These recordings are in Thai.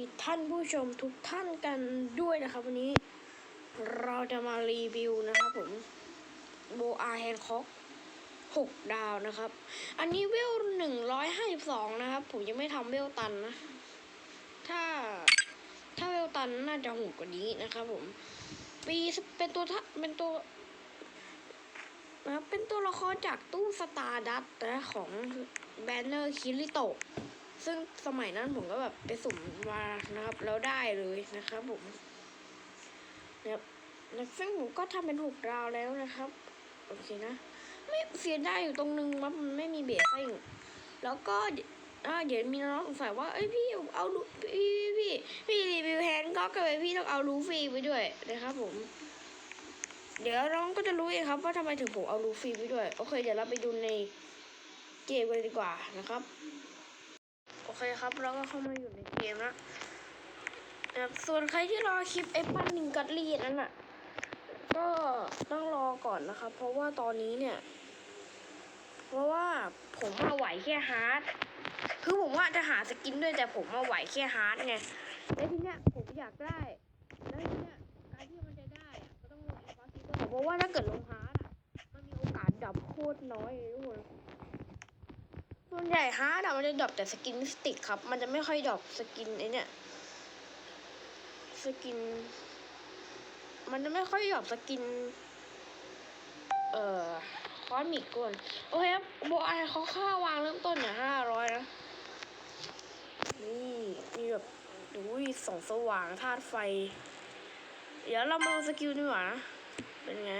ีท่านผู้ชมทุกท่านกันด้วยนะครับวันนี้ เราจะมารีวิวนะครับผมโบอาแฮนค็อกหกดาวนะครับ อันนี้เวลหนึ่งร้อยห้าสิบสองนะครับ ผมยังไม่ทำเวลตันนะ ถ้าถ้าเวลตันน่าจะหูกว่านี้นะครับผม ปีเป็นตัวทเป็นตัวนะครับเป็นตัวละครจากตู้สตาร์ดัตนะของแบนเนอร์คิริโตะ ซึ่งสมัยนั้นผมก็แบบไปสุ่มมานะครับ แล้วได้เลยนะครับผมนะครับแล้วซึ่งผมก็ทำเป็นหกดาวแล้วนะครับ โอเคนะ ไม่เสียไดายอยู่ตรงนึงว่ามันไม่มีเบสซิ่งแล้วก็เดี๋ยวอ่าเดี๋ยวมีน้องสงสัยว่าเอ้ยพี่เอาลูพี่พี่พี่รีวิวแฮนด์ก็เกิดพี่ต้องเอาลูฟี่ไปด้วยนะครับผม เดี๋ยวน้องก็จะรู้เองครับว่าทำไมถึงผมเอาลูฟี่ไปด้วย โอเค เดี๋ยวเราไปดูในเกมกันเลยดีกว่านะครับ อเคครับเราก็เข้ามาอยู่ในเกมล้วนะครับส่วนใครที่รอคลิปไอ้ปั้นนิงกัตลีนั้นอะ ก็ต้องรอก่อนนะครับ เพราะว่าตอนนี้เนี่ย เพราะว่าผมมาไหวแค่ฮาร์ดคือผมว่าจะหาสกินด้วยแต่ผมมาไหวแค่ฮาร์ดไงแล้วทีเนี้ยผมอยากได้แล้วทีเนี้ยการที่มันจะได้อะก็ต้องลงอีกฟาซิเตอร์เพราะว่าถ้าเกิดลงฮาร์ดอะมันมีโอกาสดับโคตรน้อยเลยทุกคน ส่วนใหญ่ฮาร์ดอะมันจะดรอปแต่สกินสติกครับ มันจะไม่ค่อยดรอปสกินไอเนี่ย สกิน มันจะไม่ค่อยดรอปสกิน เอ่อคอสมิกก่อนโอเคครับโบไอเขาค่าวางเริ่มต้นเนี่ยห้าร้อยนะ นี่มีแบบดูส่องสว่างธาตุไฟ เดี๋ยวเรามาดูสกิลดีกว่านะ เป็นไง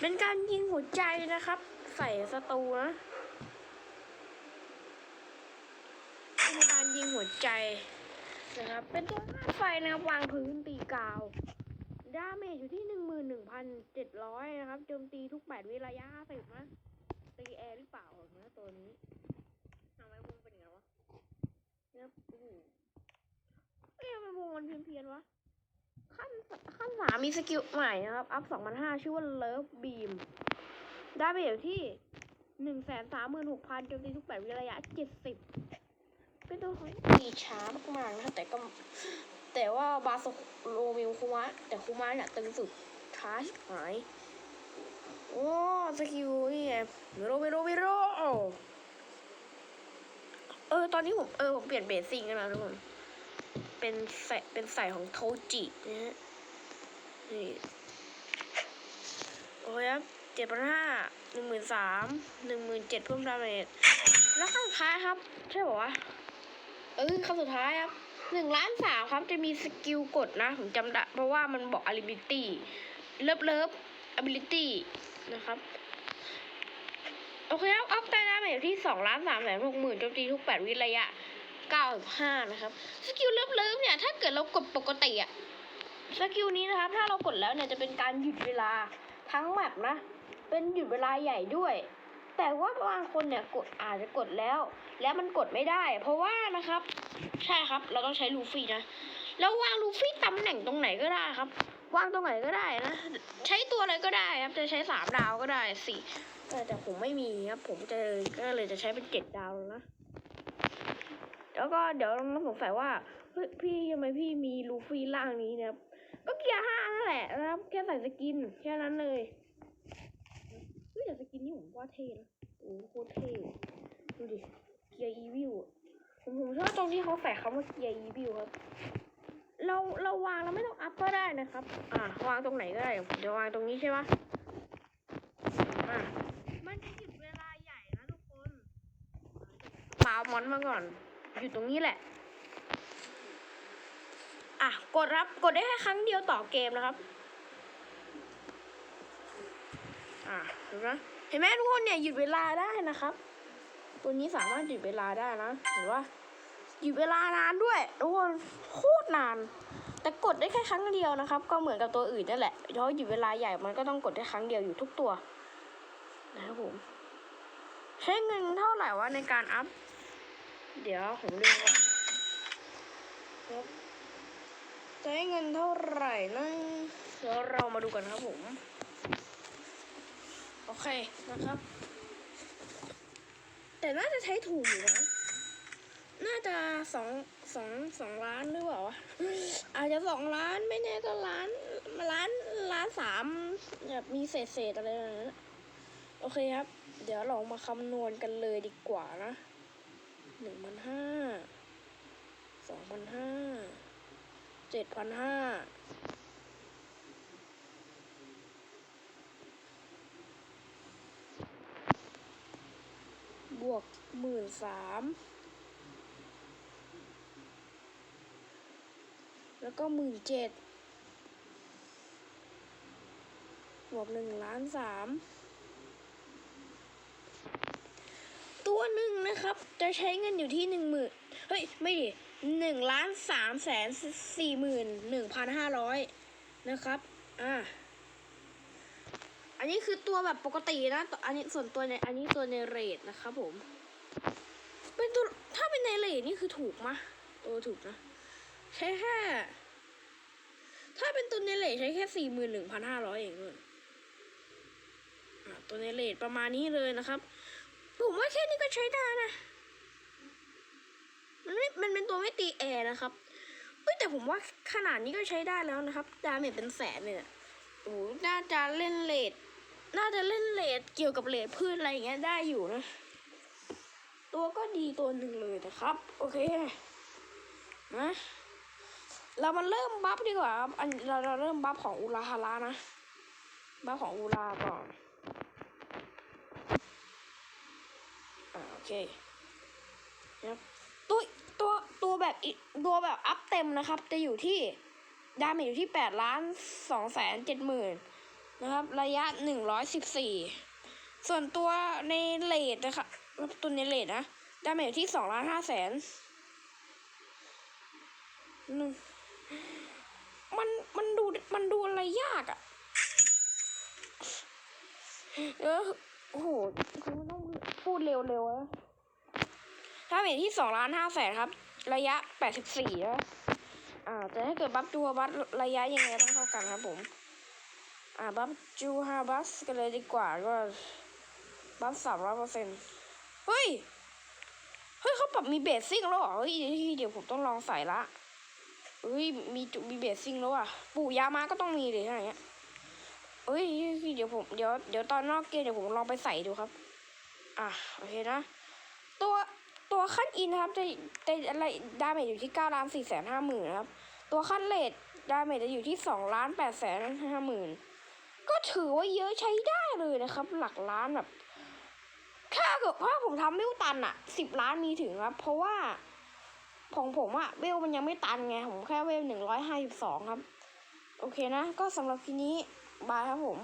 เป็นการยิงหัวใจนะครับ ใส่ศัตรูนะเป็นการยิงหัวใจนะครับ เป็นตัวธาตุไฟนะครับวางพื้นตีกาว ดาเมจอยู่ที่หนึ่งหมื่นหนึ่งพันเจ็ดร้อยนะครับ โจมตีทุกแปดวิระยะห้าสิบนะตีแอร์หรือเปล่านะตัวนี้ทำไมวงเป็นอย่างวะเนี่ยโอ้โหเอ๊ะทำไมวงมันเพี้ยนๆวะ ขั้นขั้นสามมีสกิลใหม่นะครับ อัพสองพันห้าชื่อว่าเลิฟบีม ได้ไปอยู่ที่หนึ่งแสนสามหมื่นหกพันโจมตีทุกแปดวิระยะเจ็ดสิบเป็นตัวของตีช้ามากๆนะครับแต่ก็ แต่ว่าบาสโลมิวคุมะแต่คุมะเนี่ยตึงสุดช้าชิบหายโอ้สกิลนี่ไงโรเมโรเมโรเออ ตอนนี้ผม เออ ผมเปลี่ยนเบสซิ่งแล้วนะทุกคนเป็นใส่เป็นใส่ของโทจินะฮะนี่ โอ้ยครับ เจ็ดพันห้าหนึ่งหมื่นสามหนึ่งหมื่นเจ็ดเพิ่มดาเมจแล้วขั้นสุดท้ายครับ ใช่ป่าวะเออขั้นสุดท้ายครับหนึ่งล้านสามครับจะมีสกิลกดนะ ผมจำได้เพราะว่ามันบอก ability เลิฟเลิฟ ability นะครับ โอเคครับ อัพได้ดาเมจที่สองล้านสามแสนหกหมื่นโจมตีทุกแปดวิระยะเก้าห้านะครับ สกิลเลิฟเลิฟเนี่ย ถ้าเกิดเรากดปกติอะสกิลนี้นะครับ ถ้าเรากดแล้วเนี่ยจะเป็นการหยุดเวลาทั้งแมปนะ เป็นหยุดเวลาใหญ่ด้วย แต่ว่าบางคนเนี่ยกดอาจจะกดแล้ว แล้วมันกดไม่ได้ เพราะว่านะครับ ใช่ครับ เราต้องใช้ลูฟี่นะแล้ววางลูฟี่ตำแหน่งตรงไหนก็ได้ครับ วางตรงไหนก็ได้นะ ใช้ตัวอะไรก็ได้ครับ จะใช้สามดาวก็ได้สี่แต่ผมไม่มีครับ ผมจะก็เลยจะใช้เป็นเจ็ดดาวนะ แล้วก็เดี๋ยวน้องสงสัยว่าพี่ทำไมพี่มีลูฟี่ล่างนี้นะครับ ก็เกียร์ห้านั่นแหละนะครับ แค่ใส่สกิน แค่นั้นเลย ฮ้ยแต่สกินนี่ผมว่าเท่นะโอ้โหโคตรเท่ดูดิเกียร์อีวิวผมผมชอบตรงที่เขาใส่คำว่าเกียร์อีวิวครับ เราเราวางเราไม่ต้องอัพก็ได้นะครับ อ่าวางตรงไหนก็ได้ผมจะวางตรงนี้ใช่ไหมอะมันจะหยุดเวลาใหญ่นะทุกคนปาเอามอนมาก่อน อยู่ตรงนี้แหละ อะกดรับกดได้แค่ครั้งเดียวต่อเกมนะครับ อะเห็นไหมเห็นไหมทุกคนเนี่ยหยุดเวลาได้นะครับ ตัวนี้สามารถหยุดเวลาได้นะเห็นว่าหยุดเวลานานด้วยทุกคนโคตรนาน แต่กดได้แค่ครั้งเดียวนะครับ ก็เหมือนกับตัวอื่นนั่นแหละเพราะหยุดเวลาใหญ่มันก็ต้องกดได้ครั้งเดียวอยู่ทุกตัวนะครับผมใช้เงินเท่าไหร่วะในการอัพ เดี๋ยวผมดูก่อนใช้เงินเท่าไหร่นะเดี๋ยวเรามาดูกันครับผม โอเคนะครับ แต่น่าจะใช้ถูกอยู่นะจะสองสองสองล้านหรือเปล่าวะอาจจะสองล้านไม่แน่ก็ล้านล้านล้านสามแบบมีเศษเศษอะไรแบบนั้นโอเคครับ เดี๋ยวลองมาคำนวณกันเลยดีกว่านะหนึ่งพันห้าสองพันห้าเจ็ดพันห้าบวก หมื่นสามแล้วก็หมื่นเจ็ดบวกหนึ่งล้านสามตัวหนึ่งนะครับ จะใช้เงินอยู่ที่หนึ่งหมื่นเฮ้ย ไม่ดิหนึ่งล้านสามแสนสี่หมื่นหนึ่งพันห้าร้อยนะครับ อ่า อันนี้คือตัวแบบปกตินะ อันนี้ส่วนตัวใน อันนี้ตัวในเรทนะครับผม เป็นตัวถ้าเป็นในเรทนี่คือถูกมะตัวถูกนะ ใช้แค่ ถ้าเป็นตัวในเรทใช้แค่สี่หมื่นหนึ่งพันห้าร้อยเองเลยอะตัวในเรทประมาณนี้เลยนะครับ ผมว่าแค่นี้ก็ใช้ได้นะ มันไม่มันเป็นตัวไม่ตีแอร์นะครับเอ้ยแต่ผมว่าขนาดนี้ก็ใช้ได้แล้วนะครับ ดาเมจเป็นแสนเลยนี่ยโอ้โหน่าจะเล่นเลดน่าจะเล่นเลดเกี่ยวกับเลดพืชอะไรอย่างเงี้ยได้อยู่นะ ตัวก็ดีตัวหนึ่งเลยนะครับ โอเคนะเรามาเริ่มบัฟดีกว่าอันเราเราเริ่มบัฟของอุราฮาระนะบัฟของอุราก่อนอ่าโอเคนะตัวตัวตัวแบบอีตัวแบบอัพเต็มนะครับ จะอยู่ที่ดาเมจอยู่ที่แปดล้านสองแสนเจ็ดหมื่นนะครับ ระยะหนึ่งร้อยสิบสี่ส่วนตัวในเลดนะครับ ตัวในเลดนะดาเมจอยู่ที่สองล้านห้าแสนมันมันดูมันดูอะไรยากอะ่ะเออโอ้โหคือมันต้องพูดเร็วๆนะถ้าเมจที่สองล้านห้าแสนครับ ระยะแปดสิบสี่นะอ่า แต่ถ้าเกิดบัฟจูฮาบัสระยะยังไงต้องเท่ากันครับผม อ่า บัฟจูฮาบัสกันเลยดีกว่าก็ บัฟสามร้อยเปอร์เซ็นต์ ฮ้ย เฮ้ยเขาปรับมีเบสซิ่งแล้วเหรอ เฮ้ยเดี๋ยวผมต้องลองใส่ละ เฮ้ยมีจุมีเบสซิ่งแล้วอะ ปู่ยามาก็ต้องมีเลยอะไรเงี้ยเฮ้ยเดี๋ยวผมเดี๋ยวเดี๋ยวตอนนอกเกมเดี๋ยวผมลองไปใส่ดูครับ อะโอเคนะ ตัวตัวขั้นอินนะครับจะจะอะไรดาเมจอยู่ที่เก้าล้านสี่แสนห้าหมื่นนะครับ ตัวขั้นเลทดาเมจจะอยู่ที่สองล้านแปดแสนห้าหมื่นก็ถือว่าเยอะใช้ได้เลยนะครับ หลักล้านแบบ เกิดว่าผมทำเวลตันอะสิบล้านมีถึงครับ เพราะว่าของผมอะเวลมันยังไม่ตันไง ผมแค่เวลหนึ่งร้อยห้าสิบสองครับ โอเคนะ ก็สำหรับทีนี้ บายครับผม